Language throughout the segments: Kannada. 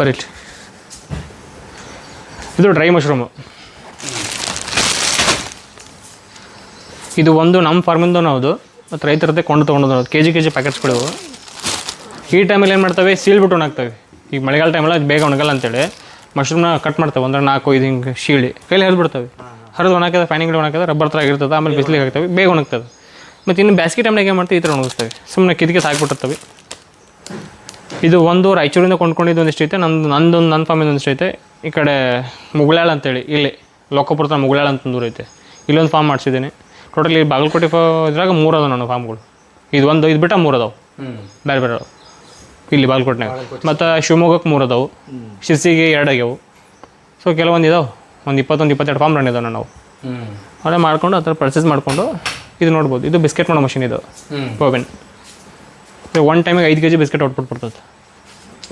ಬರೀ. ಇದು ಡ್ರೈ ಮಶ್ರೂಮು ಇದು ಒಂದು ನಮ್ಮ ಫಾರ್ಮಿಂದ ಹೌದು. ಮತ್ತು ರೈತರದ್ದೇ ಕೊಂಡು ತೊಗೊಂಡು ಕೆ ಜಿ ಕೆ ಜಿ ಪ್ಯಾಕೆಟ್ಸ್ಗಳು ಈ ಟೈಮಲ್ಲಿ ಏನು ಮಾಡ್ತವೆ? ಸೀಳ್ಬಿಟ್ಟು ಒಣಗ್ತವೆ ಈಗ ಮಳೆಗಾಲ ಟೈಮಲ್ಲಿ ಅದು ಬೇಗ ಒಣಗಲ್ಲ ಅಂತೇಳಿ ಮಶ್ರೂಮ್ನ ಕಟ್ ಮಾಡ್ತವೆ. ಅಂದರೆ ನಾಲ್ಕು ಐದು ಹಿಂಗೆ ಶೀಳಿ. ಕೈಲಿ ಹರಿದ್ಬಿಡ್ತವೆ ಹರಿದು ಒಣಗ್ತದೆ ಫ್ಯಾನಿಂಗ್ ಒಣಗ್ತದೆ ರಬ್ಬರ್ ಥರ ಆಗಿರ್ತದೆ. ಆಮೇಲೆ ಬಿಸಿಲಿಗೆ ಹಾಕ್ತವೆ. ಬೇಗ ಒಣಗ್ತದೆ ಮತ್ತು ಇನ್ನು ಬೇಸಿಗೆ ಟೈಮ್ನಾಗ ಏನು ಮಾಡ್ತೀವಿ? ಈ ಥರ ಒಣಗಿಸ್ತವೆ ಸುಮ್ಮನೆ ಕಿದಕ್ಕೆ ಹಾಕ್ಬಿಟ್ಟಿರ್ತವೆ ಇದು ಒಂದು ರಾಯಚೂರಿಂದ ಕೊಂಡ್ಕೊಂಡಿದ್ದು ಒಂದಿಷ್ಟು ಐತೆ ನಂದು ನಂದೊಂದು ನನ್ನ ಫಾಮಿಂದ ಒಂದಿಷ್ಟು ಐತೆ. ಈ ಕಡೆ ಮುಗುಳ್ಯಾಳ ಅಂತೇಳಿ ಇಲ್ಲಿ ಲೋಕಪುರ ಹತ್ರ ಮುಗುಳ್ಯಾಳ ಅಂತ ಊರು ಐತೆ. ಇಲ್ಲೊಂದು ಫಾರ್ಮ್ ಮಾಡಿಸಿದ್ದೀನಿ. ಟೋಟಲಿ ಬಾಗಲಕೋಟೆ ಫಾ ಇದ್ರಾಗ ಮೂರು ಅದಾವ ನನ್ನ ಫಾರ್ಮ್ಗಳು ಇದು ಒಂದು ಇದು ಬಿಟ್ಟ ಮೂರು ಅದಾವೆ. ಹ್ಞೂ ಬೇರೆ ಬೇರೆ ಇಲ್ಲಿ ಬಾಗಲಕೋಟೆನಾಗ. ಮತ್ತು ಶಿವಮೊಗ್ಗಕ್ಕೆ ಮೂರು ಅದಾವೆ. ಶಿರ್ಸಿಗೆ ಎರಡು ಆಗ್ಯಾವು. ಸೊ ಕೆಲವೊಂದು ಇದಾವೆ. ಒಂದು ಇಪ್ಪತ್ತೊಂದು ಇಪ್ಪತ್ತೆರಡು ಫಾರ್ಮ್ ರನ್ ಇದಾವೆ ನಾವು ಹ್ಞೂ ಅವೇ ಮಾಡ್ಕೊಂಡು ಆ ಥರ ಪರ್ಚೇಸ್ ಮಾಡಿಕೊಂಡು ಇದು ನೋಡ್ಬೋದು. ಇದು ಬಿಸ್ಕೆಟ್ ಮಾಡೋ ಮಷಿನ್ ಇದು. ಓವೆನ್ ಒನ್ ಟೈಮಿಗೆ ಐದು ಕೆ ಜಿ ಬಿಸ್ಕೆಟ್ ಔಟ್ಪುಟ್ ಬರ್ತದೆ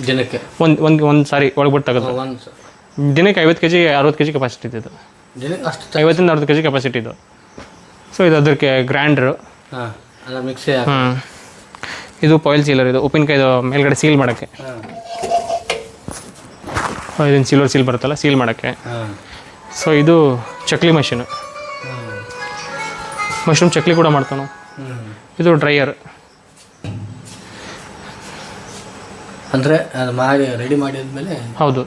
ದಿನಕ್ಕೆ? ಒಂದು ಒಂದು ಒಂದು ಸಾರಿ ಒಳಗ್ಬಿಟ್ಟು ತೆಗೆದು. ಒಂದು ದಿನಕ್ಕೆ ಐವತ್ತು ಕೆ ಜಿ ಅರವತ್ತು ಕೆ ಜಿ ಕೆಪಾಸಿಟಿ ಇದು ದಿನಕ್ಕೆ ಅಷ್ಟು ಐವತ್ತಿಂದ ಅರವತ್ತು ಕೆ ಜಿ ಕೆಪಾಸಿಟಿ ಇದು ಸೊ ಇದು ಅದಕ್ಕೆ ಗ್ರ್ಯಾಂಡ್ರು ಹಾಂ ಅಲ್ಲ ಮಿಕ್ಸಿ ಹಾಕಿ ಹ್ಞೂ ಇದು ಪಾಯಿಲ್ ಸೀಲರ್ ಇದು ಉಪ್ಪಿನಕಾಯಿದು ಮೇಲ್ಗಡೆ ಸೀಲ್ ಮಾಡೋಕ್ಕೆ. ಹಾಂ. ಇದನ್ನು ಸಿಲ್ವರ್ ಸೀಲ್ ಬರುತ್ತಲ್ಲ ಸೀಲ್ ಮಾಡೋಕ್ಕೆ. ಹಾಂ. ಸೊ ಇದು ಚಕ್ಲಿ ಮಷೀನು ಮಶ್ರೂಮ್ ಚಕ್ಲಿ ಕೂಡ ಮಾಡ್ತಾನೆ ಹ್ಞೂ ಇದು ಡ್ರೈಯರ್ ಅಂದರೆ ಅದು ಮಾಡಿ ರೆಡಿ ಮಾಡಿದ್ಮೇಲೆ ಹೌದು.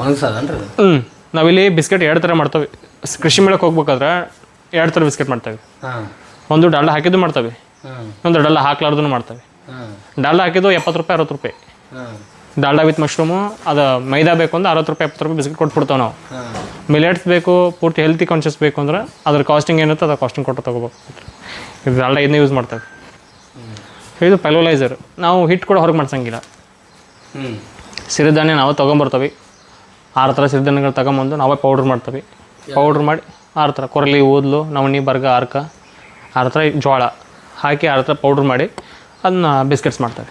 ಒಣಗಿಸೋದನ್ರಿ ಅದು. ಹ್ಞೂ ನಾವಿಲ್ಲಿ ಬಿಸ್ಕೆಟ್ ಎರಡು ಥರ ಮಾಡ್ತೇವೆ. ಸ್- ಕೃಷಿ ಮೇಳಕ್ಕೆ ಹೋಗ್ಬೇಕಾದ್ರೆ ಎರಡು ಥರ ಬಿಸ್ಕೆಟ್ ಮಾಡ್ತೇವೆ. ಹಾಂ. ಒಂದು ಡಾಲ್ಡ ಹಾಕಿದ್ದು ಮಾಡ್ತೇವೆ. ಹಾಂ. ಒಂದು ಡಾಲ್ಡ ಹಾಕ್ಲಾರ್ದು ಮಾಡ್ತೇವೆ. ಹಾಂ. ಡಾಲ್ಡ ಹಾಕಿದ್ದು ಎಪ್ಪತ್ತು ರೂಪಾಯಿ ಅರವತ್ತು ರೂಪಾಯಿ. ಹಾಂ. ಡಾಲ್ಡ ವಿತ್ ಮಶ್ರೂಮು ಅದು ಮೈದಾ ಬೇಕು ಅಂದ್ರೆ ಅರವತ್ತು ರೂಪಾಯಿ ಎಪ್ಪತ್ತು ರೂಪಾಯಿ ಬಿಸ್ಕೆಟ್ ಕೊಟ್ಬಿಡ್ತಾವೆ ನಾವು. ಹಾಂ. ಮಿಲೆಟ್ಸ್ ಬೇಕು ಪೂರ್ತಿ ಹೆಲ್ತಿ ಕಾನ್ಷಿಯಸ್ ಬೇಕು ಅಂದ್ರೆ ಅದ್ರ ಕಾಸ್ಟಿಂಗ್ ಏನಿರುತ್ತೆ ಅದ್ರ ಕಾಸ್ಟಿಂಗ್ ಕೊಟ್ಟು ತೊಗೋಬೇಕು. ಇದು ಡಾಲ್ಡ ಇದನ್ನೇ ಯೂಸ್ ಮಾಡ್ತೇವೆ. ಇದು ಪೆಲೋಲೈಸರ್ ನಾವು ಹಿಟ್ಟು ಕೂಡ ಹೊರಗೆ ಮಾಡ್ಸಂಗಿಲ್ಲ. ಹ್ಞೂ ಸಿರಿಧಾನ್ಯ ನಾವು ತೊಗೊಂಬರ್ತೀವಿ. ಆರು ಥರ ಸಿರಿಧಾನ್ಯಗಳು ತಗೊಂಬಂದು ನಾವೇ ಪೌಡ್ರ್ ಮಾಡ್ತೀವಿ. ಪೌಡ್ರ್ ಮಾಡಿ ಆರು ಥರ ಕೊರಲಿ ಊದ್ಲು ನವಣಿ ಬರ್ಗ ಆರ್ಕ ಆರು ಥರ ಜೋಳ ಹಾಕಿ ಆರು ಥರ ಪೌಡ್ರ್ ಮಾಡಿ ಅದನ್ನ ಬಿಸ್ಕೆಟ್ಸ್ ಮಾಡ್ತೇವೆ.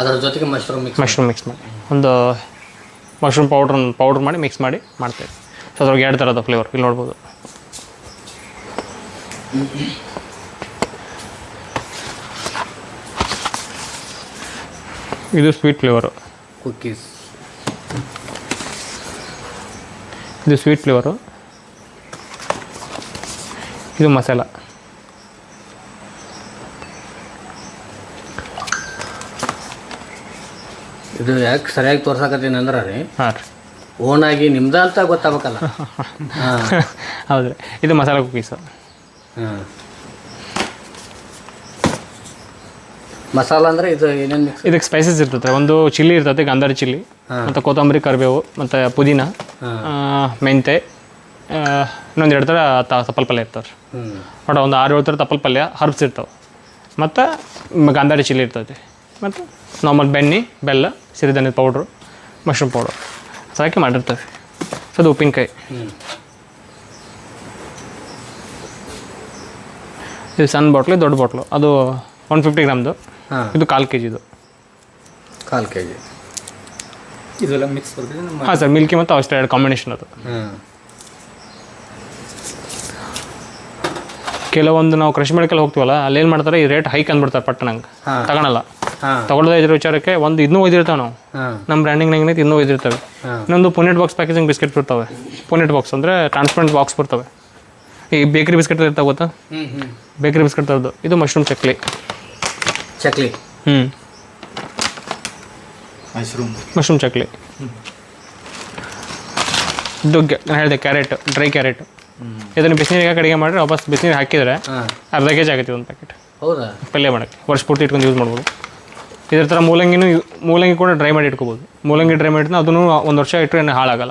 ಅದರ ಜೊತೆಗೆ ಮಶ್ರೂಮ್ ಮಿಕ್ಸ್ ಮಶ್ರೂಮ್ ಮಿಕ್ಸ್ ಮಾಡಿ. ಒಂದು ಮಶ್ರೂಮ್ ಪೌಡ್ರ್ ಪೌಡ್ರ್ ಮಾಡಿ ಮಿಕ್ಸ್ ಮಾಡಿ ಮಾಡ್ತೇವೆ. ಸೊ ಅದ್ರೊಳಗೆ ಎರಡು ಥರದ ಫ್ಲೇವರ್ ಇಲ್ಲಿ ನೋಡ್ಬೋದು. ಇದು ಸ್ವೀಟ್ ಫ್ಲೇವರು ಕುಕ್ಕೀಸ್ ಇದು ಸ್ವೀಟ್ ಫ್ಲೇವರು ಇದು ಮಸಾಲ. ಇದು ಯಾಕೆ ಸರಿಯಾಗಿ ತೋರ್ಸಕತ್ತೀನಿ ಅಂದ್ರೆ ರೀ? ಹಾಂ ರೀ. ಓನಾಗಿ ನಿಮ್ದ ಅಂತ ಗೊತ್ತಾಗಬೇಕಲ್ಲ. ಹೌದು ರೀ ಇದು ಮಸಾಲ ಕುಕೀಸು ಹಾಂ. ಮಸಾಲ ಅಂದರೆ ಇದು ಏನೇನು ಮಿಕ್ಸ್ ಇದಕ್ಕೆ ಸ್ಪೈಸಸ್ ಇರ್ತದೆ. ಒಂದು ಚಿಲ್ಲಿ ಇರ್ತದೆ ಗಂಧರ್ ಚಿಲ್ಲಿ. ಮತ್ತು ಕೊತ್ತಂಬರಿ ಕರಿಬೇವು ಮತ್ತು ಪುದೀನ ಮೆಂತೆ ಇನ್ನೊಂದು ಎರಡು ಥರ ತ ತಪ್ಪಲ್ ಪಲ್ಯ ಇರ್ತಾವೆ. ರೀ ಒಟ್ಟು ಒಂದು ಆರು ಏಳು ಥರ ತಪ್ಪಲ್ ಪಲ್ಯ ಹರ್ಬ್ಸ್ ಇರ್ತಾವೆ. ಮತ್ತು ಗಾಂಧಾರಿ ಚಿಲ್ಲಿ ಇರ್ತೈತೆ ಮತ್ತು ನಾರ್ಮಲ್ ಬೆಣ್ಣೆ ಬೆಲ್ಲ ಸಿರಿಧಾನ್ಯದ ಪೌಡ್ರು ಮಶ್ರೂಮ್ ಪೌಡ್ರು ಸಾಕಿ ಮಾಡಿರ್ತೇವೆ. ಸೊ ಅದು ಉಪ್ಪಿನಕಾಯಿ. ಇದು ಸಣ್ಣ ಬಾಟ್ಲು ದೊಡ್ಡ ಬಾಟ್ಲು ಅದು ಒನ್ ಫಿಫ್ಟಿ ಗ್ರಾಮ್ದು. ಇದು ಕಾಲು ಕೆ ಜಿದು ಕಾಲು ಕೆ ಜಿ ಇದೆಲ್ಲ ಮಿಕ್ಸ್ ಬರ್ತದೆ ನಮ್ಮ ಹಾಂ ಸರ್ ಮಿಲ್ಕಿ ಮತ್ತು ಆಸ್ಟ್ರೇಲಿಯಾ ಎರಡು ಕಾಂಬಿನೇಷನ್ ಅದು. ಕೆಲವೊಂದು ನಾವು ಕೃಷಿ ಮೇಳಕ್ಕೆಲ್ಲ ಹೋಗ್ತೀವಲ್ಲ ಅಲ್ಲೇನು ಮಾಡ್ತಾರೆ ಈ ರೇಟ್ ಹೈಕ್ ಅಂದ್ಬಿಡ್ತಾರೆ ಪಟ್ಟಣಂಗೆ ತಗೊಳಲ್ಲ. ತಗೊಳ್ಳೋದೇ ಇದ್ರ ವಿಚಾರಕ್ಕೆ ಒಂದು ಇದನ್ನೂ ಒಯ್ದಿರ್ತಾವೆ ನಾವು. ನಮ್ಮ ಬ್ರ್ಯಾಂಡಿಂಗ್ ಏನೈತೆ ಇನ್ನೂ ಒಯ್ದಿರ್ತವೆ. ಇನ್ನೊಂದು ಪುನೆಟ್ ಬಾಕ್ಸ್ ಪ್ಯಾಕೇಜಿಂಗ್ ಬಿಸ್ಕೆಟ್ ಬರ್ತವೆ ಪುನೆಟ್ ಬಾಕ್ಸ್ ಅಂದರೆ ಟ್ರಾನ್ಸ್ಪರೆಂಟ್ ಬಾಕ್ಸ್ ಬರ್ತವೆ ಈ ಬೇಕರಿ ಬಿಸ್ಕೆಟ್ ಇರ್ತಾವೆ ಗೊತ್ತಾ? ಬೇಕರಿ ಬಿಸ್ಕೆಟ್ ತರದು ಇದು ಮಶ್ರೂಮ್ ಚಕ್ಲಿ. ಚಕ್ಲಿ. ಹ್ಞೂ ಮಶ್ರೂಮ್ ಮಶ್ರೂಮ್ ಚಕ್ಲಿ. ಇದು ನಾನು ಹೇಳಿದೆ ಕ್ಯಾರೆಟ್ ಡ್ರೈ ಕ್ಯಾರೆಟ್ ಇದನ್ನು ಬಿಸಿನೀರಿಗೆ ಅಡುಗೆ ಮಾಡಿದ್ರೆ ವಾಪಸ್ ಬಿಸಿನೀರು ಹಾಕಿದರೆ ಹಾಂ. ಅರ್ಧ ಕೆ ಜಿ ಆಗುತ್ತೆ ಒಂದು ಪ್ಯಾಕೆಟ್ ಹೌದಾ? ಪಲ್ಯ ಮಾಡೋಕ್ಕೆ. ವರ್ಷ ಪೂರ್ತಿ ಇಟ್ಕೊಂಡು ಯೂಸ್ ಮಾಡ್ಬೋದು. ಇದ್ರ ಥರ ಮೂಲಂಗಿನೂ ಯು- ಮೂಲಂಗಿ ಕೂಡ ಡ್ರೈ ಮಾಡಿ ಇಟ್ಕೋಬೋದು. ಮೂಲಂಗಿ ಡ್ರೈ ಮಾಡಿದ್ರೆ ಅದನ್ನು ಒಂದು ವರ್ಷ ಇಟ್ಟರೆ ಏನು ಹಾಳಾಗಲ್ಲ.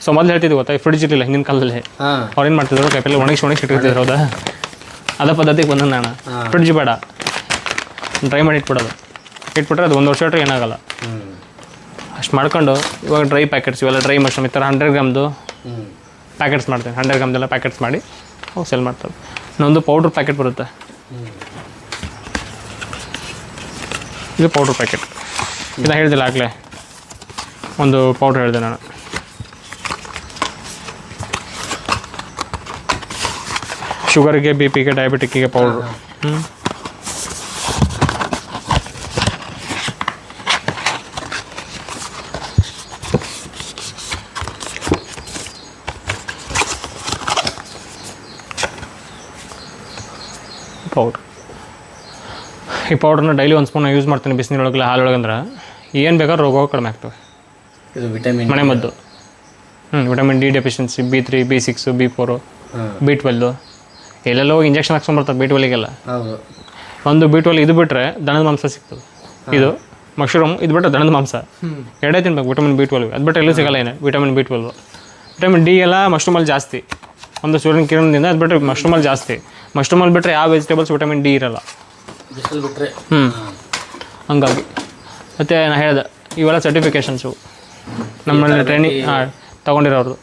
ಸೊ ಮೊದಲು ಹೇಳ್ತಿದ್ವಿ ಗೊತ್ತಾ ಫ್ರಿಡ್ಜ್ ಇರಲಿಲ್ಲ ಹಿಂದಿನ ಕಾಲದಲ್ಲಿ. ಹಾಂ. ಅವ್ರು ಏನು ಮಾಡ್ತಿದ್ರು? ಕಾಯಿಪಲ್ಲೆ ಒಣಗಿಸಿ ಒಣಗಿಸಿ ಇಟ್ಟಿರ್ತಿದ್ರು ಹೌದಾ? ಅದ ಪದ್ಧತಿಗೆ ಬಂದ ನಾನು. ಹಾಂ. ಫ್ರಿಡ್ಜ್ ಬೇಡ. ಡ್ರೈ ಮಾಡಿ ಇಟ್ಬಿಡೋದು. ಇಟ್ಬಿಟ್ರೆ ಅದು ಒಂದು ವರ್ಷ ಇಟ್ಟರೆ ಏನಾಗಲ್ಲ. ಅಷ್ಟು ಮಾಡ್ಕೊಂಡು ಇವಾಗ ಡ್ರೈ ಪ್ಯಾಕೆಟ್ಸ್ ಇವೆಲ್ಲ ಡ್ರೈ ಮಶ್ರೂಮ್ ಈ ಥರ ಹಂಡ್ರೆಡ್ ಗ್ರಾಮ್ದು ಪ್ಯಾಕೆಟ್ಸ್ ಮಾಡ್ತೀನಿ. ಹಂಡ್ರೆಡ್ ಗ್ರಾಮ್ದೆಲ್ಲ ಪ್ಯಾಕೆಟ್ಸ್ ಮಾಡಿ ಅವು ಸೆಲ್ ಮಾಡ್ತಾರೆ ಇನ್ನೊಂದು ಪೌಡ್ರ್ ಪ್ಯಾಕೆಟ್ ಬರುತ್ತೆ. ಇದು ಪೌಡ್ರ್ ಪ್ಯಾಕೆಟ್ ಇದನ್ನ ಹೇಳ್ದಿಲ್ಲ ಆಗಲೇ. ಒಂದು ಪೌಡ್ರ್ ಹೇಳಿದೆ ನಾನು. ಶುಗರ್ಗೆ ಬಿ ಪಿಗೆ ಡಯಾಬಿಟಿಕ್ಕಿಗೆ ಪೌಡ್ರು ಹ್ಞೂ ಪೌಡ್ರ್ ಈ ಪೌಡ್ರನ್ನ ಡೈಲಿ ಒಂದು ಸ್ಪೂನ್ ಯೂಸ್ ಮಾಡ್ತೀನಿ ಬಿಸಿನೀರೊಳಗೆ ಹಾಲೊಳಗೆ ಅಂದ್ರೆ ಏನು ಬೇಕಾದ್ರೆ ರೋಗ ಕಡಿಮೆ ಆಗ್ತವೆ. ಇದು ವಿಟಮಿನ್ ಮನೆ ಮದ್ದು. ಹ್ಞೂ vitamin D deficiency B three B six B four B twelve ಎಲ್ಲೆಲ್ಲೋ ಹೋಗಿ ಇಂಜೆಕ್ಷನ್ ಹಾಕ್ಸ್ಕೊಂಬರ್ತಾರೆ ಬಿ ಟ್ವೆಲ್ಗೆಲ್ಲ ಹೌದು. ಒಂದು ಬಿ ಟ್ವೆಲ್ ಇದು ಬಿಟ್ಟರೆ ದನದ ಮಾಂಸ ಸಿಗ್ತದೆ. ಇದು ಮಶ್ರೂಮ್ ಇದು ಬಿಟ್ಟರೆ ದನದ ಮಾಂಸ. ಎರಡೇ ತಿನ್ಬೇಕು ವಿಟಮಿನ್ ಬಿ ಟ್ವೆಲ್ವ್ ಅದು ಬಿಟ್ಟರೆ ಎಲ್ಲೂ ಸಿಗಲ್ಲ ಏನು vitamin B twelve vitamin D ಎಲ್ಲ ಮಶ್ರೂಮಲ್ಲಿ ಜಾಸ್ತಿ. ಒಂದು ಸೂರ್ಯನ ಕಿರಣದಿಂದ ಅದು ಬಿಟ್ಟರೆ ಮಶ್ರೂಮಲ್ಲಿ ಜಾಸ್ತಿ. ಮಶ್ರೂಮಲ್ಲಿ ಬಿಟ್ಟರೆ ಯಾವ ವೆಜಿಟೇಬಲ್ಸ್ ವಿಟಮಿನ್ ಡಿ ಇರಲ್ಲ. ಬಿಸಿಲು ಬಿಟ್ಟರೆ ಹ್ಞೂ ಹಂಗಾಗಿ. ಮತ್ತು ನಾನು ಹೇಳ್ದೆ ಇವೆಲ್ಲ ಸರ್ಟಿಫಿಕೇಷನ್ಸು ನಮ್ಮಲ್ಲಿ ಟ್ರೈನಿಂಗ್ ಹಾಂ. ತೊಗೊಂಡಿರೋರು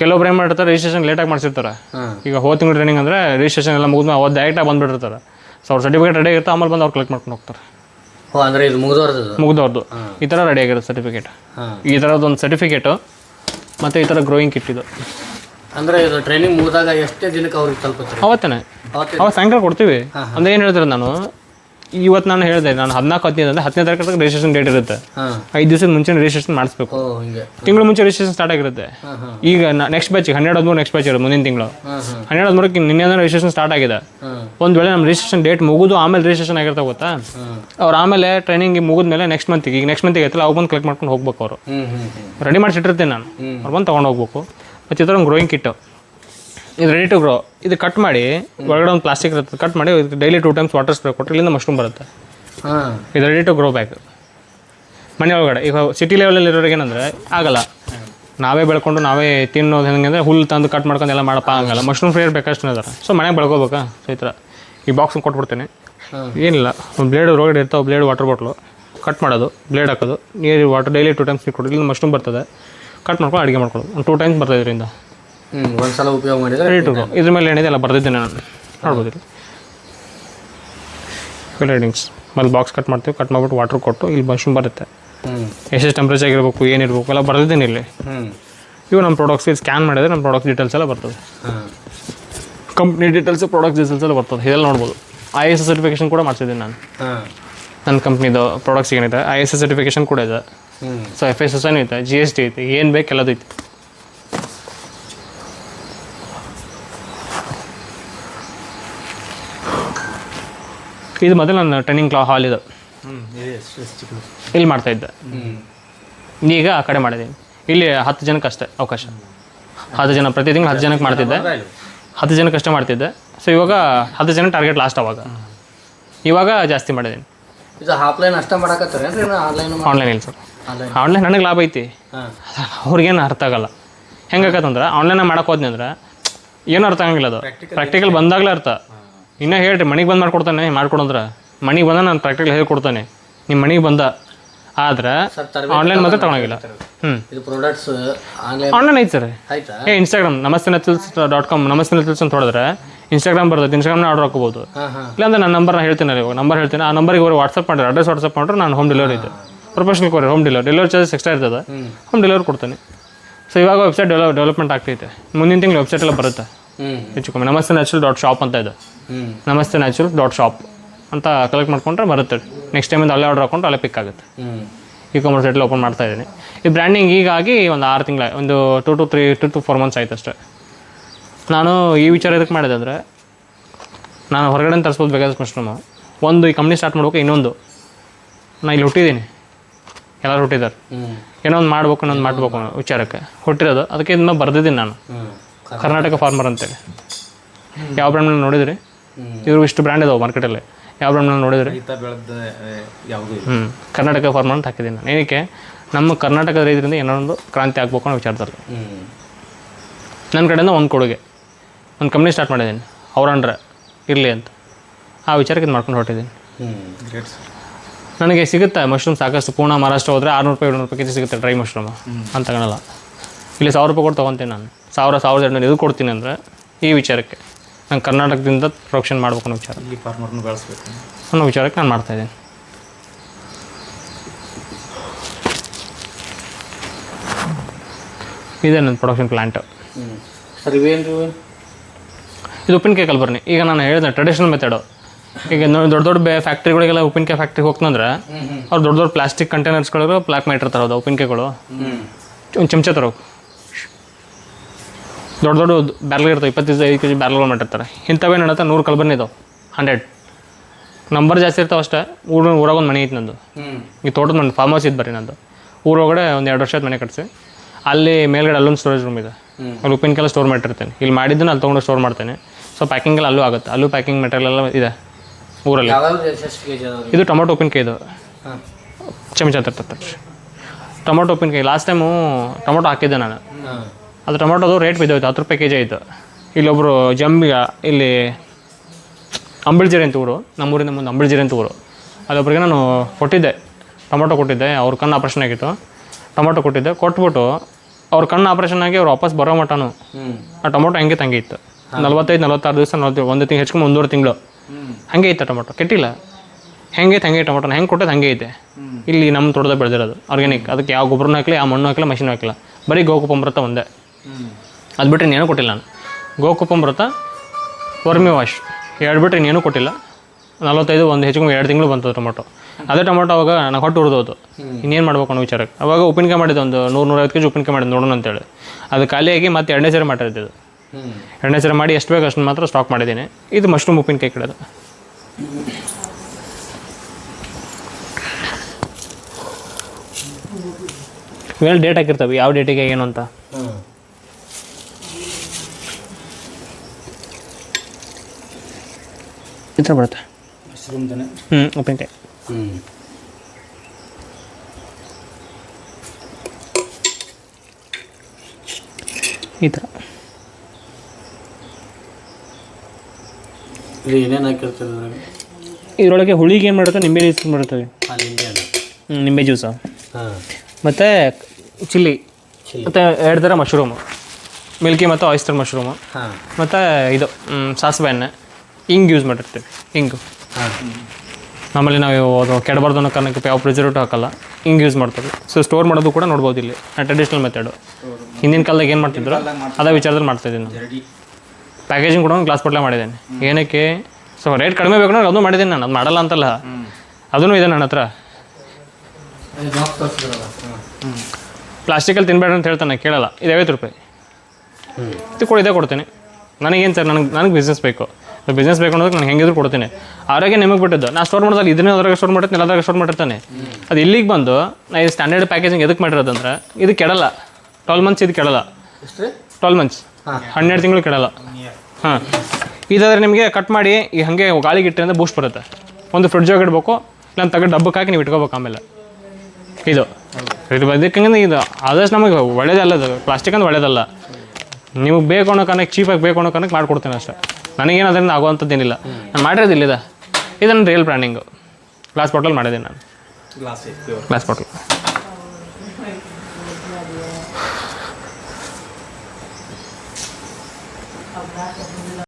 ಕೆಲವೊಬ್ರು ಏನು ಮಾಡಿರ್ತಾರೆ ರಿಜಿಸ್ಟ್ರೇಷನ್ ಲೇಟಾಗಿ ಮಾಡಿಸಿರ್ತಾರೆ. ಈಗ ಹೋದ ತಿಂಗಳು ಟ್ರೈನಿಂಗ್ ಅಂದರೆ ರಿಜಿಸ್ಟ್ರೇಷನ್ ಎಲ್ಲ ಮುಗಿದ್ಮೇಲೆ ಅವ್ರು ಡೈರೆಕ್ಟಾಗಿ ಬಂದುಬಿಟ್ಟಿರ್ತಾರೆ. ಸೊ ಅವ್ರ ಸರ್ಟಿಫಿಕೇಟ್ ರೆಡಿ ಇರುತ್ತೆ ಆಮೇಲೆ ಬಂದು ಅವ್ರು ಕಲೆಕ್ಟ್ ಮಾಡ್ಕೊಂಡು ಹೋಗ್ತಾರೆ. ಓ ಅಂದರೆ ಇದು ಮುಗಿದವ್ರದ್ದು ಮುಗಿದವ್ರದ್ದು ಈ ಥರ ರೆಡಿ ಆಗಿರುತ್ತೆ ಸರ್ಟಿಫಿಕೇಟ್ ಈ ಥರದ್ದು ಒಂದು ಸರ್ಟಿಫಿಕೇಟು ಮತ್ತು ಈ ಥರ ಗ್ರೋಯಿಂಗ್ ಕಿಟ್ ಇದು. ಅಂದರೆ ಇದು ಟ್ರೈನಿಂಗ್ ಮುಗಿದಾಗ ಎಷ್ಟೇ ದಿನಕ್ಕೆ ಅವ್ರಿಗೆ ತಲುಪುತ್ತೆ ಅವತ್ತೇ ಅವತ್ತೇ ಅವಾಗ ಸಾಯಂಕಾಲ ಕೊಡ್ತೀವಿ. ಅಂದ್ರೆ ಏನು ಹೇಳ್ತಾರೆ ನಾನು? ಇವತ್ತು ನಾನು ಹೇಳಿದೆ ನಾನು ಹದಿನಾಲ್ಕು ಹದಿನೈದು ಅಂದ್ರೆ ಹತ್ತನೇ ತಾರೀಕು ರಿಜಿಸ್ಟ್ರೇಷನ್ ಡೇಟ್ ಇರುತ್ತೆ. ಐದು ದಿವಸದ ಮುಂಚೆ ರಿಜಿಸ್ಟ್ರೇಷನ್ ಮಾಡಿಸ್ಬೇಕು. ತಿಂಗಳು ಮುಂಚೆ ರಿಜಿಸ್ಟ್ರೇಷನ್ ಸ್ಟಾರ್ಟ್ ಆಗಿರುತ್ತೆ. ಈಗ ನೆಕ್ಸ್ಟ್ ಬ್ಯಾಚ್ ಹನ್ನೆರಡು ಹದಿಮೂರು ನೆಕ್ಸ್ಟ್ ಬ್ಯಾಚ್ ಇರೋದು ಮುಂದಿನ ತಿಂಗಳು. ಹನ್ನೆರಡು ಹದಿಮೂರಕ್ಕೆ ನಿನ್ನೆ ರಿಜಿಸ್ಟ್ರೇಷನ್ ಸ್ಟಾರ್ಟ್ ಆಗಿದೆ. ಒಂದು ವೇಳೆ ನಮ್ಮ ರಿಜಿಸ್ಟ್ರೇಷನ್ ಡೇಟ್ ಮುಗಿದು ಆಮೇಲೆ ರಿಜಿಸ್ಟ್ರೇಷನ್ ಆಗಿರ್ತಾ ಗೊತ್ತಾ? ಅವ್ರು ಆಮೇಲೆ ಟ್ರೈನಿಂಗ್ ಮುಗಿದ್ಮೇಲೆ ನೆಕ್ಸ್ಟ್ ಮಂತಿಗೆ ಈಗ ನೆಕ್ಸ್ಟ್ ಮಂತಿಗೆ ಐತಲ್ಲ ಅವಾಗ ಬಂದು ಕಲೆಕ್ಟ್ ಮಾಡ್ಕೊಂಡು ಹೋಗ್ಬೇಕು ಅವರು. ರೆಡಿ ಮಾಡಿಸಿಟ್ಟಿರ್ತೀನಿ ನಾನು. ಅವ್ರು ಬಂದು ತೊಗೊಂಡು ಹೋಗ್ಬೇಕು. ಮತ್ತು ಒಂದು ಗ್ರೋಯಿಂಗ್ ಕಿಟ್ಟು ಇದು ರೆಡಿ ಟು ಗ್ರೋ ಇದು ಕಟ್ ಮಾಡಿ ಒಳಗಡೆ ಒಂದು ಪ್ಲಾಸ್ಟಿಕ್ ಇರುತ್ತೆ. ಕಟ್ ಮಾಡಿ daily two times water spray ಕೊಟ್ಟರೆ ಇಲ್ಲಿಂದ ಮಶ್ರೂಮ್ ಬರುತ್ತೆ. ಹಾಂ. ಇದು ರೆಡಿ ಟು ಗ್ರೋ ಬ್ಯಾಕ್ ಮನೆ ಒಳಗಡೆ. ಈಗ ಸಿಟಿ ಲೆವೆಲಲ್ಲಿ ಇರೋರಿಗೆ ಏನಂದರೆ ಆಗಲ್ಲ. ನಾವೇ ಬೆಳ್ಕೊಂಡು ನಾವೇ ತಿನ್ನೋದು ಹೆಂಗೆ ಅಂದರೆ ಹುಲ್ಲು ತಂದು ಕಟ್ ಮಾಡ್ಕೊಂಡು ಎಲ್ಲ ಮಾಡಪ್ಪ ಆಗಲ್ಲ. ಮಶ್ರೂಮ್ ಫ್ರೈ ಬೇಕಷ್ಟು ಇದಾರೆ ಸೊ ಮನೆಗೆ ಬೆಳ್ಕೋಬೇಕಾ? ಸೊ ಈ ಥರ. ಈ ಬಾಕ್ಸ್ ಕೊಟ್ಬಿಡ್ತೀನಿ. ಏನಿಲ್ಲ. ಒಂದು ಬ್ಲೇಡ್ ಒಳಗಡೆ ಇರ್ತಾವೆ ಬ್ಲೇಡ್ ವಾಟರ್ ಬಾಟ್ಲು ಕಟ್ ಮಾಡೋದು ಬ್ಲೇಡ್ ಹಾಕೋದು. ನೀರು ವಾಟರ್ ಡೈಲಿ ಟು ಟೈಮ್ಸ್ ನೀರು ಕೊಡೋದು ಇಲ್ಲಿ ಮಶ್ರೂಮ್ ಬರ್ತದೆ. ಕಟ್ ಮಾಡ್ಕೊಂಡು ಅಡುಗೆ ಮಾಡ್ಕೊಳ್ಳೋದು. ಒಂದು ಟೂ ಟೈಮ್ಸ್ ಬರ್ತದೆ ಇದರಿಂದ. ಹ್ಞೂ ಒಂದು ಸಲ ಉಪಯೋಗ ಮಾಡಿದರೆ ರೆಡಿ ಟು ಇದ್ರ ಮೇಲೆ ಏನಿದೆ ಎಲ್ಲ ಬರ್ದಿದ್ದೀನಿ ನಾನು. ನೋಡ್ಬೋದು ಇಲ್ಲಿ. ರೈಡಿಂಗ್ಸ್ ಮೇಲೆ ಬಾಕ್ಸ್ ಕಟ್ ಮಾಡ್ತೀವಿ. ಕಟ್ ಮಾಡ್ಬಿಟ್ಟು ವಾಟ್ರ್ ಕೊಟ್ಟು ಇಲ್ಲಿ ಮಷಿನ್ ಬರುತ್ತೆ. ಹ್ಞೂ ಎಷ್ಟು ಟೆಂಪ್ರೇಚರ್ ಇರಬೇಕು ಏನಿರಬೇಕು ಎಲ್ಲ ಬರ್ದಿದ್ದೀನಿ ಇಲ್ಲಿ. ಹ್ಞೂ ಇವು ನಮ್ಮ ಪ್ರಾಡಕ್ಟ್ಸ್ ಇಲ್ಲಿ ಸ್ಕ್ಯಾನ್ ಮಾಡಿದ್ರೆ ನಮ್ಮ ಪ್ರಾಡಕ್ಟ್ ಡೀಟೇಲ್ಸ್ ಎಲ್ಲ ಬರ್ತದೆ. ಹಾಂ. ಕಂಪ್ನಿ ಡೀಟೇಲ್ಸ್ ಪ್ರಾಡಕ್ಟ್ ಡೀಟೇಲ್ಸ್ ಎಲ್ಲ ಬರ್ತದೆ. ಇದೆಲ್ಲ ನೋಡ್ಬೋದು. ಐ ಎಸ್ ಎಸ್ ಸರ್ಟಿಫಿಕೇಷನ್ ಕೂಡ ಮಾಡ್ತಿದ್ದೀನಿ ನಾನು. ನನ್ನ ಕಂಪ್ನಿದು ಪ್ರಾಡಕ್ಟ್ಸ್ ಏನಿದೆ ಐ ಎಸ್ ಎಸ್ ಸರ್ಟಿಫಿಕೇಷನ್ ಕೂಡ ಇದೆ. ಸೊ ಎಫ್ ಎಸ್ ಎಸ್ ಐತೆ ಜಿ ಎಸ್ ಟಿ ಐತೆ ಏನು ಬೇಕು ಎಲ್ಲದು ಐತೆ. ಇದು ಮೊದಲು ನನ್ನ ಟ್ರೈನಿಂಗ್ ಕ್ಲಾ ಹಾಲ್ ಇದು. ಇಲ್ಲಿ ಮಾಡ್ತಾ ಇದ್ದೆ. ಹ್ಞೂ ಈಗ ಆ ಕಡೆ ಮಾಡಿದ್ದೀನಿ. ಇಲ್ಲಿ ಹತ್ತು ಜನಕ್ಕೆ ಅಷ್ಟೇ ಅವಕಾಶ. ಹತ್ತು ಜನ ಪ್ರತಿ ತಿಂಗಳು ಹತ್ತು ಜನಕ್ಕೆ ಮಾಡ್ತಿದ್ದೆ. ಹತ್ತು ಜನಕ್ಕೆ ಅಷ್ಟೇ ಮಾಡ್ತಿದ್ದೆ. ಸೊ ಇವಾಗ ಹತ್ತು ಜನ ಟಾರ್ಗೆಟ್ ಲಾಸ್ಟ್ ಅವಾಗ. ಇವಾಗ ಜಾಸ್ತಿ ಮಾಡಿದ್ದೀನಿ. ಇದು ಆಫ್ಲೈನ್ ಅಷ್ಟೇ ಆನ್ಲೈನ್ ಇಲ್ಲ ಸರ್. ಆನ್ಲೈನ್ ನನಗೆ ಲಾಭ ಐತಿ. ಅವ್ರಿಗೇನು ಅರ್ಥ ಆಗಲ್ಲ. ಹೆಂಗಾಕತ್ತಂದ್ರೆ ಆನ್ಲೈನ್ ಮಾಡಕ್ಕೆ ಹೋದ್ನಿ ಅಂದ್ರೆ ಏನು ಅರ್ಥ ಆಗಂಗಿಲ್ಲ ಅದು. ಪ್ರಾಕ್ಟಿಕಲ್ ಬಂದಾಗಲೇ ಅರ್ಥ. ಇನ್ನೂ ಹೇಳ್ರಿ ಮನೆಗೆ ಬಂದು ಮಾಡ್ಕೊಡ್ತಾನೆ ಮಾಡ್ಕೊಡಂದ್ರೆ ಮನೆಗೆ ಬಂದ ನಾನು ಪ್ರಾಕ್ಟಿಕಲ್ ಹೇಳ್ಕೊಡ್ತಾನೆ ನಿಮ್ಮ ಮನೆಗೆ ಬಂದ. ಆದ್ರೆ ಆನ್ಲೈನ್ ಮಾತ್ರ ತಗೊಳಂಗಿಲ್ಲ. ಹ್ಞೂ ಪ್ರಾಡಕ್ಟ್ಸ್ ಆನ್ಲೈನ್ ಐತೆ ಸರ್ ಏ Instagram Namaste naturals dot com ನಮಸ್ತೆ ನತಿಲ್ಸ್ ಅಂತ ಹೊಡೆದ್ರೆ ಇನ್ಸ್ಟಾಗ್ರಾಮ್ ಬರ್ತದೆ ಇನ್ಸ್ಟಾಗ್ರಾಮ್ನ ಆರ್ಡರ್ ಹಾಕೋಬೋದು ಇಲ್ಲಾಂದ್ರೆ ನನ್ನ ನಂಬರ್ನ ಹೇಳ್ತೀನಿ ಇವಾಗ ನಂಬರ್ ಹೇಳ್ತೀನಿ. ಆ ನಂಬರ್ಗೆ ಇವರು ವಾಟ್ಸಪ್ ಮಾಡಿದ್ರೆ ಅಡ್ರೆಸ್ ವಾಟ್ಸಪ್ ಮಾಡಿದ್ರೆ ನಾನು ಹೋಮ್ ಡೆಲಿವರಿ ಇದೆ professional courier home delivery delivery charges extra ಇರ್ತದೆ. ಹೋಮ್. ಡೆಲಿವರಿ ಕೊಡ್ತೀನಿ. ಸೊ ಇವಾಗ ವೆಬ್ಸೈಟ್ ಡೆವಲಪ್ ಡೆವಲಪ್ಮೆಂಟ್ ಆಗ್ತೈತೆ ಮುಂದಿನ ತಿಂಗಳು ವೆಬ್ಸೈಟ್ ಎಲ್ಲ ಬರುತ್ತೆ. ಹೆಚ್ಚು ಕಮ್ಮಿ. ನಮಸ್ತೆ ನ್ಯಾಚುರಲ್ ಡಾಟ್ ಶಾಪ್ ಅಂತ ಇದೆ. ನಮಸ್ತೆ ನ್ಯಾಚುರಲ್ ಡಾಟ್ ಶಾಪ್ ಅಂತ ಕಲೆಕ್ಟ್ ಮಾಡ್ಕೊಂಡ್ರೆ ಬರುತ್ತೆ. ನೆಕ್ಸ್ಟ್ ಟೈಮಿಂದ ಅಲ್ಲೇ ಆರ್ಡರ್ ಹಾಕೊಂಡು ಅಲ್ಲೇ ಪಿಕ್ ಆಗುತ್ತೆ. ಇ ಕಾಮರ್ಸ್ ಸೈಟ್ಲಿ ಓಪನ್ ಮಾಡ್ತಾ ಇದ್ದೀನಿ. ಈ ಬ್ರ್ಯಾಂಡಿಂಗ್ ಈಗಾಗಿ ಒಂದು ಆರು ತಿಂಗಳ ಒಂದು two to three two to four months ಆಯ್ತು ಅಷ್ಟೇ. ನಾನು ಈ ವಿಚಾರ ಇದಕ್ಕೆ ಮಾಡಿದೆ ಅಂದರೆ ನಾನು ಹೊರಗಡೆ ತರಿಸ್ಬೋದು ಬೇಕಾದಷ್ಟು ಮಶ್ರೂಮು ಒಂದು ಈ ಕಂಪ್ನಿ ಸ್ಟಾರ್ಟ್ ಮಾಡ್ಬೇಕು ಇನ್ನೊಂದು. ನಾನು ಇಲ್ಲಿ ಹುಟ್ಟಿದ್ದೀನಿ. ಎಲ್ಲರೂ ಹುಟ್ಟಿದ್ದಾರೆ. ಏನೋ ಒಂದು ಮಾಡ್ಬೇಕು ಅನ್ನೋದು ಮಾಡ್ಬೇಕು ಅನ್ನೋ ವಿಚಾರಕ್ಕೆ ಹುಟ್ಟಿರೋದು. ಅದಕ್ಕೆ ಇದನ್ನ ಬರ್ದಿದ್ದೀನಿ ನಾನು. ಕರ್ನಾಟಕ ಫಾರ್ಮರ್ ಅಂತೇಳಿ. ಯಾವ ಬ್ರ್ಯಾಂಡ್ ನೋಡಿದ್ರಿ? ಇವ್ರಿಗೆ ಇವ್ರು ಇಷ್ಟು ಬ್ರ್ಯಾಂಡ್ ಇದಾವೆ ಮಾರ್ಕೆಟಲ್ಲಿ ಯಾವ ಬ್ರ್ಯಾಂಡ್ ನೋಡಿದ್ರಿ? ಹ್ಞೂ ಕರ್ನಾಟಕ ಫಾರ್ಮರ್ ಅಂತ ಹಾಕಿದ್ದೀನಿ ನಾನು. ಏನಕ್ಕೆ? ನಮ್ಮ ಕರ್ನಾಟಕದ ರೈತರಿಂದ ಏನೋ ಒಂದು ಕ್ರಾಂತಿ ಆಗ್ಬೇಕು ಅನ್ನೋ ವಿಚಾರದಲ್ಲಿ. ನನ್ನ ಕಡೆಯಿಂದ ಒಂದು ಕೊಡುಗೆ. ಒಂದು ಕಂಪ್ನಿ ಸ್ಟಾರ್ಟ್ ಮಾಡಿದ್ದೀನಿ. ಅವ್ರ ಅಂಡ್ರೆ ಇರಲಿ ಅಂತ. ಆ ವಿಚಾರಕ್ಕೆ ಇದು ಮಾಡ್ಕೊಂಡು ಹೊರಟಿದ್ದೀನಿ. ನನಗೆ ಸಿಗುತ್ತೆ ಮಶ್ರೂಮ್ ಸಾಕಷ್ಟು. ಪೂರ್ಣ ಮಹಾರಾಷ್ಟ್ರ ಹೋದರೆ ಆರುನೂರು ರೂಪಾಯಿ ಏಳ್ನೂರು ರೂಪಾಯಿ ಕೆಜಿ ಸಿಗುತ್ತೆ ಡ್ರೈ ಮಶ್ರೂಮ್ ಅಂತ ತಗೊಳಲ್ಲ ಇಲ್ಲಿ ಸಾವಿರ ರೂಪಾಯಿ ಕೊಟ್ಟು ತೊಗೊತೀನಿ ನಾನು. ಸಾವಿರ ಸಾವಿರದ ಎರಡುನೂರು ಇದು ಕೊಡ್ತೀನಿ ಅಂದರೆ ಈ ವಿಚಾರಕ್ಕೆ. ನಾನು ಕರ್ನಾಟಕದಿಂದ ಪ್ರೊಡಕ್ಷನ್ ಮಾಡ್ಬೇಕು ಅನ್ನೋ ವಿಚಾರ. ಈ ಫಾರ್ಮರ್ನು ಬೆಳೆಸ್ಬೇಕು. ಅನ್ನೋ ವಿಚಾರಕ್ಕೆ ನಾನು ಮಾಡ್ತಾಯಿದ್ದೀನಿ ಇದೆ ನನ್ನ ಪ್ರೊಡಕ್ಷನ್ ಪ್ಲ್ಯಾಂಟ್ ಸರ್ ಇವೇನು ಇದು ಉಪ್ಪಿನಕಾಯಿ ಕಲ್ಬರ್ನಿ. ಈಗ ನಾನು ಹೇಳಿದೆ ಟ್ರೆಡಿಷನಲ್ ಮೆಥಡು ಈಗ ನೋಡಿ ದೊಡ್ಡ ದೊಡ್ಡ ಬೇ ಫ್ಯಾಕ್ಟ್ರಿಗಳಿಗೆಲ್ಲ ಉಪ್ಪಿನಕಾಯಿ ಫ್ಯಾಕ್ಟ್ರಿಗೆ ಹೋಗ್ತಂದ್ರೆ ಅವ್ರು ದೊಡ್ಡ ದೊಡ್ಡ ಪ್ಲಾಸ್ಟಿಕ್ ಕಂಟೈನರ್ಸ್ಗಳಿಗೆ ಪ್ಲಾಕ್ ಮಾಡಿರ್ತಾರೆ ಅದು ಉಪ್ಪಿನಕಾಯಿಗಳು ಒಂದು ಚಮಚ ತರೋ. ದೊಡ್ಡ ದೊಡ್ಡ ಬ್ಯಾರಲ್ ಇರ್ತವೆ ಇಪ್ಪತ್ತೈದು ಐದು ಕೆ ಜಿ ಬ್ಯಾರಲ್ಗಳು ಮಾಡಿರ್ತಾರೆ ಇಂಥವೇ ನಡತ್ತೆ ನೂರು ಕಲ್ಬರ್ನಿ ಇದಾವೆ ಹಂಡ್ರೆಡ್ ನಂಬರ್ ಜಾಸ್ತಿ ಇರ್ತಾವೆ ಅಷ್ಟೇ ಊರ ಊರಾಗ ಒಂದು ಮನೆ ಐತೆ ನಂದು. ಈಗ ಈ ತೋಟದ ಮನೆ ಫಾರ್ಮ್ ಹೌಸ್ ಇದ್ದು ಬರ್ರಿ ನಂದು. ಊರೊಳಗಡೆ ಒಂದು ಎರಡು ವರ್ಷದ ಮನೆ ಕಟ್ಸಿ. ಅಲ್ಲಿ ಮೇಲ್ಗಡೆ ಅಲ್ಲೊಂದು ಸ್ಟೋರೇಜ್ ರೂಮ್ ಇದೆ. ಅಲ್ಲಿ ಅಲ್ಲಿ ಉಪ್ಪಿನಕಾಯಿ ಸ್ಟೋರ್ ಮಾಡಿರ್ತೇನೆ ಇಲ್ಲಿ ಮಾಡಿದ್ದನ್ನು ಅಲ್ಲಿ ತೊಗೊಂಡು ಸ್ಟೋರ್ ಮಾಡ್ತೇನೆ. ಸೊ ಪ್ಯಾಕಿಂಗ್ ಎಲ್ಲ ಅಲ್ಲೂ ಆಗುತ್ತೆ. ಅಲ್ಲೂ ಪ್ಯಾಕಿಂಗ್ ಮೆಟೀರಿಯಲ್ ಎಲ್ಲ ಇದೆ. ಊರಲ್ಲಿ. ಇದು ಟೊಮೊಟೊ ಉಪ್ಪಿನಕಾಯಿ ಇದು ಚಮಚ ಚಮಚ ಇರ್ತದೆ ಟೊಮೊಟೊ ಉಪ್ಪಿನಕಾಯಿ ಲಾಸ್ಟ್ ಟೈಮು ಟೊಮೊಟೊ ಹಾಕಿದ್ದೆ ನಾನು. ಅದು ಟೊಮೊಟೊದು ರೇಟ್ ಬಿದ್ದೋಯ್ತು. ಹತ್ತು ರೂಪಾಯಿ ಕೆ ಜಿ ಆಯಿತು. ಇಲ್ಲೊಬ್ಬರು ಜಂಬಿಗ ಇಲ್ಲಿ ಅಂಬಳಜಿರೆ ಅಂತ ಊರು. ನಮ್ಮೂರಿಂದ ಮುಂದೆ ಅಂಬಳಜಿರೆ ಅಂತ ಊರು. ಅದೊಬ್ಬರಿಗೆ ನಾನು ಕೊಟ್ಟಿದ್ದೆ. ಟೊಮೊಟೊ ಕೊಟ್ಟಿದ್ದೆ. ಅವ್ರ ಕಣ್ಣು ಆಪ್ರೇಷನ್ ಆಗಿತ್ತು. ಟೊಮೊಟೊ ಕೊಟ್ಟಿದ್ದೆ. ಕೊಟ್ಬಿಟ್ಟು ಅವ್ರ ಕಣ್ಣು ಆಪ್ರೇಷನ್ ಆಗಿ ಅವ್ರು ವಾಪಸ್ ಬರೋ ಮಟನು ಆ ಟೊಮೊಟೊ ಹಂಗೆ ತಂಗಿತ್ತು. ನಲ್ವತ್ತೈದು ನಲ್ವತ್ತಾರು ದಿವಸ ನಲ್ವತ್ತು ಒಂದು ತಿಂಗಳು ಹೆಚ್ಕೊಂಡು ಒಂದೂವರೆ ತಿಂಗಳು. ಹಾಗೆ ಐತೆ ಟೊಮೊಟೊ, ಕೆಟ್ಟಿಲ್ಲ. ಹೆಂಗೆ ಐತೆ, ಹಂಗೆ ಟೊಮೊಟೊ ಹೆಂಗೆ ಕೊಟ್ಟದ್ದು ಹಂಗೆ ಐತೆ. ಇಲ್ಲಿ ನಮ್ಮ ತೋಟದ ಬೆಳೆದಿರೋದು ಆರ್ಗ್ಯಾನಿಕ್ ಅದಕ್ಕೆ ಯಾವ ಗೊಬ್ಬರನೂ ಹಾಕಲಿ ಯಾವ ಮಣ್ಣು ಹಾಕಿಲ್ಲ ಮಷಿನ್ ಹಾಕಿಲ್ಲ ಬರೀ ಗೋಕುಪಂಬೃತ ಒಂದೇ. ಅದು ಬಿಟ್ಟರೆ ಇನ್ನೇನು ಕೊಟ್ಟಿಲ್ಲ ನಾನು. ಗೋಕುಪಂಬೃತ ವರ್ಮಿ ವಾಶ್. ಎರಡು ಬಿಟ್ಟರೆ ಇನ್ನೇನು ಕೊಟ್ಟಿಲ್ಲ. ನಲವತ್ತೈದು, ಒಂದು ಹೆಚ್ಚು ಎರಡು ತಿಂಗಳು ಬಂತು ಟೊಮೊಟೊ. ಅದೇ ಟೊಮೊಟೊ ಅವಾಗ ನಾನು ಹೊಟ್ಟು ಹುರಿದೋದು ಇನ್ನೇನು ಮಾಡ್ಬೇಕು ಅನ್ನೋ ವಿಚಾರಕ್ಕೆ. ಅವಾಗ ಉಪ್ಪಿನಕಾಯಿ ಮಾಡಿದ್ದು ಒಂದು ನೂರು, ನೂರೈವತ್ತು ಕೆ ಜಿ ಉಪ್ಪಿನಕಾಯಿ ಮಾಡಿದ್ದು ನೋಡೋಣ ಅಂತೇಳಿ. ಅದು ಖಾಲಿಯಾಗಿ ಮತ್ತೆ ಎರಡನೇ ಸರಿ ಮಾಡಿದ್ದು ಹ್ಞೂ ಎಣ್ಣೆ ಸರಿ ಮಾಡಿ ಎಷ್ಟು ಬೇಕು ಅಷ್ಟು ಮಾತ್ರ ಸ್ಟಾಕ್ ಮಾಡಿದ್ದೀನಿ. ಇದು ಮಶ್ರೂಮ್ ಉಪ್ಪಿನಕಾಯಿ ಕಡೆದು. ಮೇಲೆ ಡೇಟ್ ಹಾಕಿರ್ತವೆ ಯಾವ ಡೇಟಿಗೆ ಏನು ಅಂತ? ಈ ಥರ ಬರುತ್ತೆ. ಹ್ಞೂ ಉಪ್ಪಿನಕಾಯಿ. ಈ ಥರ. ಇಲ್ಲಿ ಏನೇನು ಅದ್ರಾಗ? ಇದರೊಳಗೆ ಹುಳಿಗೆ ಏನು ಮಾಡುತ್ತೆ ನಿಂಬೆ ಜ್ಯೂಸ್ ಬರುತ್ತದೆ ಹಾಲು ನಿಂಬೆ ಅದ. ಹ್ಮ್, ನಿಂಬೆ ಜ್ಯೂಸು ಹಾಂ. ಮತ್ತು ಚಿಲ್ಲಿ. ಚಿಲ್ಲಿ. ಮತ್ತು ಎರಡು ಥರ ಮಶ್ರೂಮು ಮಿಲ್ಕಿ ಮತ್ತು ಆಯಿಸ್ಟರ್ ಮಶ್ರೂಮು ಹಾಂ. ಮತ್ತು ಇದು ಮ್, ಸಾಸಿವೆ ಎಣ್ಣೆ. ಹಿಂಗೆ ಯೂಸ್ ಮಾಡಿರ್ತೀವಿ. ಹಿಂಗು ಹಾಂ. ಆಮೇಲೆ ನಾವು ಅದು ಕೆಡಬಾರ್ದು ಅನ್ನೋ ಕಾರಣಕ್ಕೆ ಯಾವ ಪ್ರಿಸರ್ವೇಟಿವ್ ಹಾಕಲ್ಲ ಹಿಂಗೆ ಯೂಸ್ ಮಾಡ್ತೀವಿ. ಸೊ ಸ್ಟೋರ್ ಮಾಡೋದು ಕೂಡ ನೋಡ್ಬೋದು ಇಲ್ಲಿ. ಟ್ರೆಡಿಷ್ನಲ್ ಮೆಥಡು ಹಿಂದಿನ ಕಾಲದಾಗ ಏನು ಮಾಡ್ತಿದ್ರು? ಅದೇ ವಿಚಾರದಲ್ಲಿ ಮಾಡ್ತಾಯಿದ್ದೀನಿ ಪ್ಯಾಕೇಜಿಂಗ್ ಕೂಡ ಗ್ಲಾಸ್ ಬಟ್ಲೆ ಮಾಡಿದ್ದೇನೆ. ಏನಕ್ಕೆ? ಸೊ ರೇಟ್ ಕಡಿಮೆ ಬೇಕು ಅಂದ್ರೆ ಅದು ಮಾಡಿದ್ದೀನಿ ನಾನು. ಅದು ಮಾಡಲ್ಲ ಅಂತಲ್ಲ. ಅದೂ ಇದೆ ನನ್ನ ಹತ್ರ. ಪ್ಲಾಸ್ಟಿಕಲ್ಲಿ ತಿನ್ಬೇಡ ಅಂತ ಹೇಳ್ತಾನೆ ಕೇಳಲ್ಲ. ಇದು ಐವತ್ತು ರೂಪಾಯಿ. ಇದು ಕೂಡ ಇದೇ ಕೊಡ್ತೀನಿ. ನನಗೇನು ಸರ್ ನನಗೆ ನನಗೆ ಬಿಸ್ನೆಸ್ ಬೇಕು. ಬಿಸ್ನೆಸ್ ಬೇಕು ಅನ್ನೋದಕ್ಕೆ ನಾನು ಹೆಂಗಿದ್ರು ಕೊಡ್ತೀನಿ. ಆರೋಗ್ಯ ನಿಮಗೆ ಬಿಟ್ಟಿದ್ದು. ನಾನು ಸ್ಟೋರ್ ಮಾಡಿದಾಗ ಇದನ್ನೇ ಅದ್ರಾಗ ಸ್ಟೋರ್ ಮಾಡಿರ್ತೀನಿ ಎಲ್ಲದಾಗ ಸ್ಟೋರ್ ಮಾಡಿರ್ತಾನೆ ಅದು ಇಲ್ಲಿಗೆ ಬಂದು ನಾ ಇದು ಸ್ಟ್ಯಾಂಡರ್ಡ್ ಪ್ಯಾಕೇಜಿಂಗ್ ಎದಕ್ಕೆ ಮಾಡಿರೋದಂದ್ರೆ ಇದು ಕೆಡಲ್ಲ. ಟ್ವೆಲ್ ಮಂತ್ಸ್ ಇದು ಕೆಡಲ್ಲ. ಟ್ವೆಲ್ ಮಂತ್ಸ್ ಹಾಂ. ಹನ್ನೆರಡು ತಿಂಗಳು ಕೆಡಲ್ಲ. ಹಾಂ. ಇದಾದರೆ ನಿಮಗೆ ಕಟ್ ಮಾಡಿ ಈ ಹಾಗೆ ಗಾಳಿಗೆ ಇಟ್ಟರೆ ಬೂಸ್ಟ್ ಬರುತ್ತೆ. ಒಂದು ಫ್ರಿಡ್ಜ್ ಒಳಗೆ ಇಡಬೇಕು ನಾನು ತಗೊಂಡು ಡಬ್ಬಕ್ಕೆ ಹಾಕಿ ನೀವು ಇಟ್ಕೋಬೇಕು ಆಮೇಲೆ. ಇದು. ಇದು ಬದಕ್ಕಂಗೆ ಇದು. ಆದಷ್ಟು ನಮಗೆ ಒಳ್ಳೇದಲ್ಲ ಅದು. ಪ್ಲಾಸ್ಟಿಕ್ ಅಂದ್ರೆ ಒಳ್ಳೇದಲ್ಲ. ನಿಮಗೆ ಬೇಕು ಅನ್ನೋ ಕಾರಣಕ್ಕೆ ಚೀಪಾಗಿ ಬೇಕು ಅನ್ನೋ ಕಾರಣಕ್ಕೆ ಮಾಡಿಕೊಡ್ತೇನೆ ಅಷ್ಟೇ. ನನಗೇನು ಅದರಿಂದ ಆಗುವಂಥದ್ದೇನಿಲ್ಲ. ನಾನು ಮಾಡಿರೋದು ಇದು ಇದನ್ನು ರಿಯಲ್ ಬ್ರ್ಯಾಂಡಿಂಗು ಗ್ಲಾಸ್ ಬಾಟಲ್ ಮಾಡಿದ್ದೀನಿ ನಾನು. Glass bottle